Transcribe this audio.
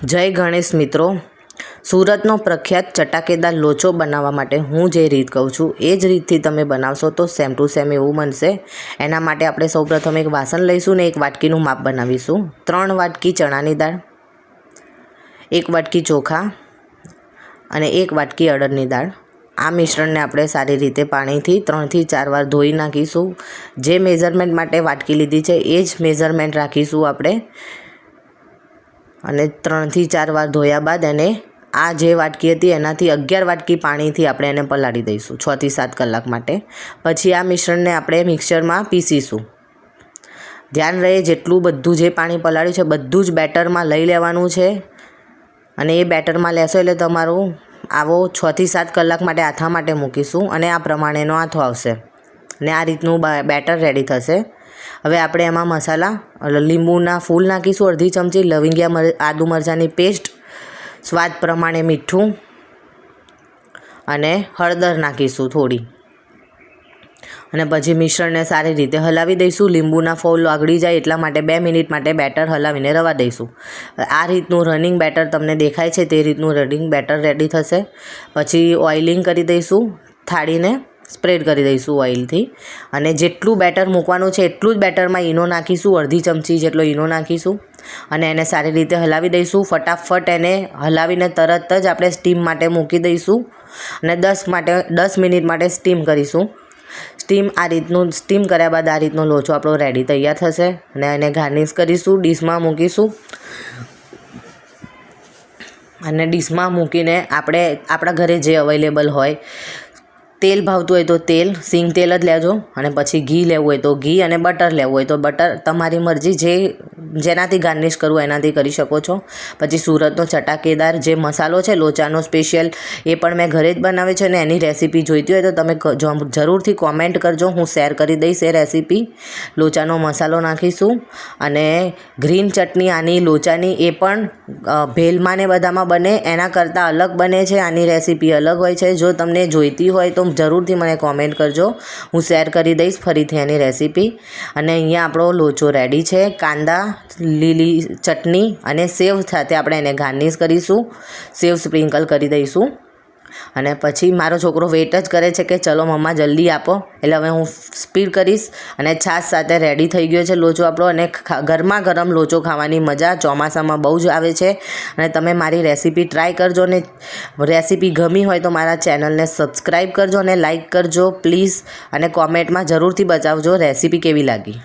જય ગણેશ મિત્રો. સુરતનો પ્રખ્યાત ચટાકેદાર લોચો બનાવવા માટે હું જે રીત કહું છું, એ જ રીતથી તમે બનાવશો તો સેમ ટુ સેમ એવું બનશે. એના માટે આપણે સૌપ્રથમ એક વાસણ લઈશું ને એક વાટકીનું માપ બનાવીશું. ત્રણ વાટકી ચણાની દાળ, એક વાટકી ચોખા અને એક વાટકી અડદની દાળ. આ મિશ્રણને આપણે સારી રીતે પાણીથી ત્રણથી ચાર વાર ધોઈ નાખીશું. જે મેઝરમેન્ટ માટે વાટકી લીધી છે, એ જ મેઝરમેન્ટ રાખીશું આપણે. અને ત્રણથી ચાર વાર ધોયા બાદ એને આ જે વાટકી હતી એનાથી અગિયાર વાટકી પાણીથી આપણે એને પલાળી દઈશું છથી સાત કલાક માટે. પછી આ મિશ્રણને આપણે મિક્સરમાં પીસીશું. ધ્યાન રહે જેટલું બધું જે પાણી પલાળ્યું છે બધું જ બેટરમાં લઈ લેવાનું છે. અને એ બેટરમાં લેશો એટલે તમારું આવો છથી સાત કલાક માટે આથા માટે મૂકીશું અને આ પ્રમાણેનો આથો આવશે. ને આ રીતનું બેટર રેડી થશે. હવે આપણે એમાં મસાલા લીંબુના ફૂલ નાખીશું, અડધી ચમચી લવિંગિયા મર, આદુ મરચાંની પેસ્ટ, સ્વાદ પ્રમાણે મીઠું અને હળદર નાખીશું થોડી. અને પછી મિશ્રણને સારી રીતે હલાવી દઈશું. લીંબુના ફોલ આગળી જાય એટલા માટે બે મિનિટ માટે બેટર હલાવીને રવા દઈશું. આ રીતનું રનિંગ બેટર તમને દેખાય છે, તે રીતનું રનિંગ બેટર રેડી થશે. પછી ઓઇલિંગ કરી દઈશું, થાળીને સ્પ્રેડ કરી દઈશું ઓઇલથી. અને જેટલું બેટર મૂકવાનું છે એટલું જ બેટરમાં ઈનો નાખીશું, અડધી ચમચી જેટલો ઈનો નાખીશું. અને એને સારી રીતે હલાવી દઈશું, ફટાફટ એને હલાવીને તરત જ આપણે સ્ટીમ માટે મૂકી દઈશું. અને દસ માટે, દસ મિનિટ માટે સ્ટીમ કરીશું. સ્ટીમ આ રીતનું, સ્ટીમ કર્યા બાદ આ રીતનો લોચો આપણો રેડી તૈયાર થશે. અને એને ગાર્નિશ કરીશું, ડીશમાં મૂકીશું. અને ડીશમાં મૂકીને આપણે, આપણા ઘરે જે અવેલેબલ હોય તેલ ભાવતું હોય તો તેલ, સિંગ તેલ જ લેજો અને પછી ઘી લેવું હોય તો ઘી અને બટર લેવું હોય તો બટર. તમારી મરજી, જે જેનાથી ગાર્નિશ કરવું એનાથી કરી શકો છો. પછી સુરતનો ચટાકેદાર જે મસાલો છે, લોચાનો સ્પેશિયલ, એ પણ મેં ઘરે જ બનાવે છે અને એની રેસીપી જોઈતી હોય તો તમે જરૂરથી કોમેન્ટ કરજો. હું શેર કરી દઈશ એ રેસીપી. લોચાનો મસાલો નાખીશું અને ગ્રીન ચટણી, આની લોચાની એ પણ ભેલમાં ને બધામાં બને. એના કરતાં અલગ બને છે, આની રેસીપી અલગ હોય છે. જો તમને જોઈતી હોય તો જરૂરથી મને કોમેન્ટ કરજો. હું શેર કરી દઈશ ફરીથી એની રેસીપી. અને અહીંયા આપણો લોચો રેડી છે. કાંદા લીલી ચટણી અને સેવ સાથે આપણે એને ગાર્નિશ કરીશું. સેવ સ્પ્રિંકલ કરી દઈશું. અને પછી મારો છોકરો વેઇટ જ કરે છે કે ચલો મમ્મા જલ્દી આપો. એટલે હવે હું સ્પીડ કરીશ અને છાશ સાથે રેડી થઈ ગયો છે લોચો આપણો. અને ગરમા ગરમ લોચો ખાવાની મજા ચોમાસામાં બહુ જ આવે છે. અને તમે મારી રેસીપી ટ્રાય કરજો અને રેસીપી ગમી હોય તો મારા ચેનલને સબસ્ક્રાઈબ કરજો અને લાઇક કરજો પ્લીઝ અને કોમેન્ટમાં જરૂરથી બતાવજો રેસીપી કેવી લાગી.